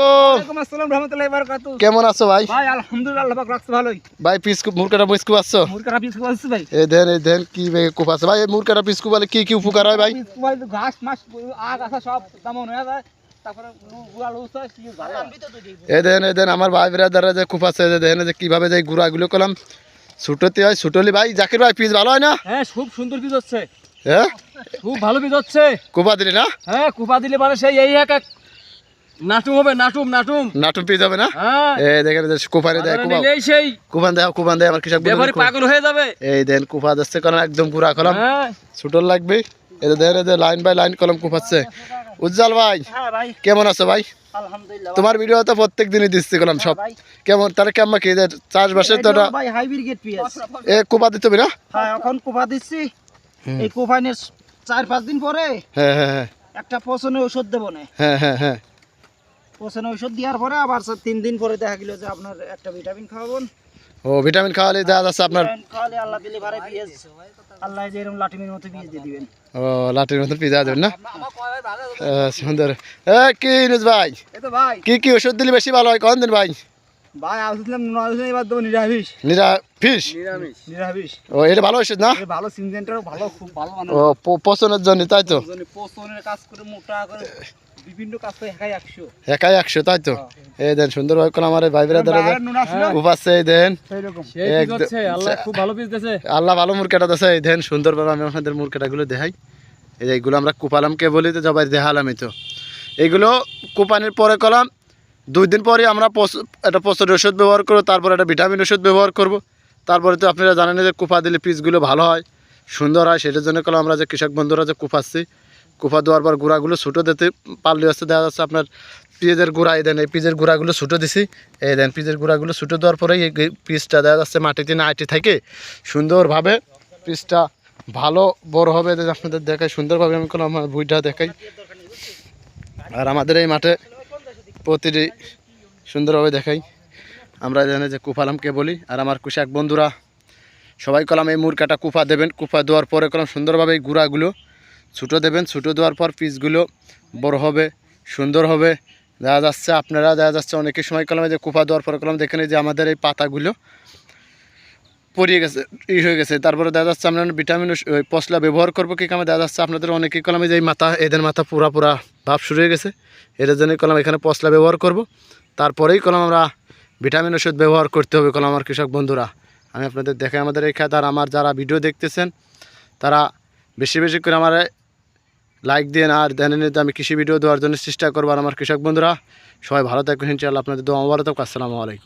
আলাইকুম। আসসালাম রহমতুল্লাহি ওয়া বারাকাতুহু। কেমন আছো ভাই? ভাই আলহামদুলিল্লাহ আল্লাহ পাক রাখছে ভালোই। ভাই পিস মুরকাটা পিসকু আসছো মুরগা পিস খাওয়াচ্ছি ভাই। এই দেন এই দেন কি ভাই কুপ আছে? ভাই এই মুরকাটা পিসকু বলে কি কি উপকার হয় ভাই? পিস ভাই ঘাস মাস আগ সব তেমন হয়ে যায়। তারপরে গুড়া লুসা কি ভালো এই দেন এই দেন আমার ভাই বিরাদাররা যে কুপ আছে দেখেন যে কীভাবে যে গুড়াগুলো করলাম। ছুটোতে হয় ছুটলি। ভাই জাকির ভাই পিস ভালো হয় না? হ্যাঁ খুব সুন্দর পিস হচ্ছে। হ্যাঁ? খুব ভালো পিস হচ্ছে। কুপা দিলি না? হ্যাঁ কুপা দিলে মানে সেই এই এক এক নাটুম হবে নাটুম নাটুম। নাটুন পিস হবে না? হ্যাঁ। এই দেখেন যে কুপারে দেয় নিলেই সেই। দেয় দেয় আমার কৃষক ব্যাপারী। পাগল হয়ে যাবে। এই দেন দিচ্ছে কারণ একদম গুড়া কলম। হ্যাঁ। ছুটোর লাগবে। এটা দেখেন এই লাইন বাই লাইন কলম কুপাচ্ছে উজ্জ্বল ভাই হ্যাঁ কেমন আছো ভাই? তোমার ভিডিও তো প্রত্যেক দিনই দিচ্ছি কলম সব। কেমন তাহলে কেমন কি? চাষবাসের তো এ কুপা দিতে হবে না? হ্যাঁ এখন কুপা দিচ্ছি। এই কুপাইনের চার পাঁচ দিন পরে হ্যাঁ হ্যাঁ হ্যাঁ। একটা পচনের ওষুধ দেবো না। হ্যাঁ হ্যাঁ হ্যাঁ। পচনের ওষুধ দেওয়ার পরে আবার স্যার তিন দিন পরে দেখা গেল যে আপনার একটা ভিটামিন খাওয়াবেন ও ভিটামিন খাওয়ালে দেওয়া যাচ্ছে আপনার খাওয়ালে আল্লাহ দিলে ভারে পিএস আল্লাহ যে এরকম লাটিমের মতো পিএস দিয়ে দিবেন। ও লাঠির মতন পিজা দেবেন না? সুন্দর। এ কি নিউজ ভাই? এই ভাই। কি কি ওষুধ দিলে বেশি ভালো হয়? দিন ভাই? ভাই এবার দেবো নিরামিষ। নিরামিষ। নিরামিষ। ও এটা ভালো ওষুধ না? ভালো সিনজেন্টারও ভালো খুব ভালো মানে। ও পচনের জন্য তাই তো? পচনের কাজ করে মোটা করে বিভিন্ন কাজ করে একাই একশো। একাই একশো তাই তো? এই দেন সুন্দর ভাবে করলাম আমার ভাই বিরাদার উপাচ্ছে এই দেন। আল্লাহ খুব ভালো পিস দিয়েছে আল্লাহ ভালো মুরকাটা দিচ্ছে এই দেন সুন্দরভাবে আমি আপনাদের মুরকাটাগুলো দেখাই। এই যে এইগুলো আমরা কুপালামকে বলি তো জবাই দেখালাম এই তো। এইগুলো কুপানির পরে কলাম দুই দিন পরে আমরা একটা পচর ওষুধ ব্যবহার করব তারপর একটা ভিটামিন ওষুধ ব্যবহার করব। তারপরে তো আপনারা জানেন যে কুপা দিলে পিসগুলো ভালো হয় সুন্দর হয় সেটার জন্য কলাম আমরা যে কৃষক বন্ধুরা যে কুপাচ্ছি কুপা দেওয়ার পর গুঁড়াগুলো ছুটো দিতে পারলে হচ্ছে দেখা যাচ্ছে আপনার পিঁয়াজের গুঁড়া, এই দেন এই পিঁজের গুঁড়াগুলো ছুটো দিছি, এই দেন পিঁজের গুঁড়াগুলো ছুটো দেওয়ার পরেই এই পিসটা দেখা যাচ্ছে মাটিতে না আইটি থাকে। সুন্দরভাবে পিসটা ভালো বড় হবে আপনাদের দেখাই, সুন্দরভাবে আমি কোনো আমার বইটা দেখাই। আর আমাদের এই মাঠে প্রতিটি সুন্দরভাবে দেখাই। আমরা জানি যে কুফালামকে বলি, আর আমার কৃষক বন্ধুরা, সবাই কলাম এই মুরকাটা কুফা দেবেন, কুফা দেওয়ার পরে কলাম সুন্দরভাবে এই গুঁড়াগুলো ছুটো দেবেন, ছুটো দেওয়ার পর পিসগুলো বড় হবে, সুন্দর হবে। দেখা যাচ্ছে আপনারা, দেখা যাচ্ছে অনেকের সময় কলমে যে কুফা দেওয়ার পর কলম দেখেন যে আমাদের এই পাতাগুলো পরিয়ে গেছে, ই হয়ে গেছে। তারপরে দেখা যাচ্ছে আমরা ভিটামিন পশলা ব্যবহার করব কি কামে দেখা যাচ্ছে আপনাদের অনেকেই কলমে যে এই মাথা, এদের মাথা পুরা পুরা ভাব শুরু হয়ে গেছে। এদের জন্য কলম এখানে পশলা ব্যবহার করব। তারপরেই কলম আমরা ভিটামিন ওষুধ ব্যবহার করতে হবে কলম আমার কৃষক বন্ধুরা। আমি আপনাদের দেখাই আমাদের এই খাত। আর আমার যারা ভিডিও দেখতেছেন, তারা বেশি বেশি করে আমার লাইক দিন আর ধ্যানে নিতে আমি কৃষি ভিডিও দেওয়ার জন্য চেষ্টা করব আর আমার কৃষক বন্ধুরা, সবাই ভালো থাকবেন চাল আপনাদের দোয়া থাকুক। আসসালামু আলাইকুম।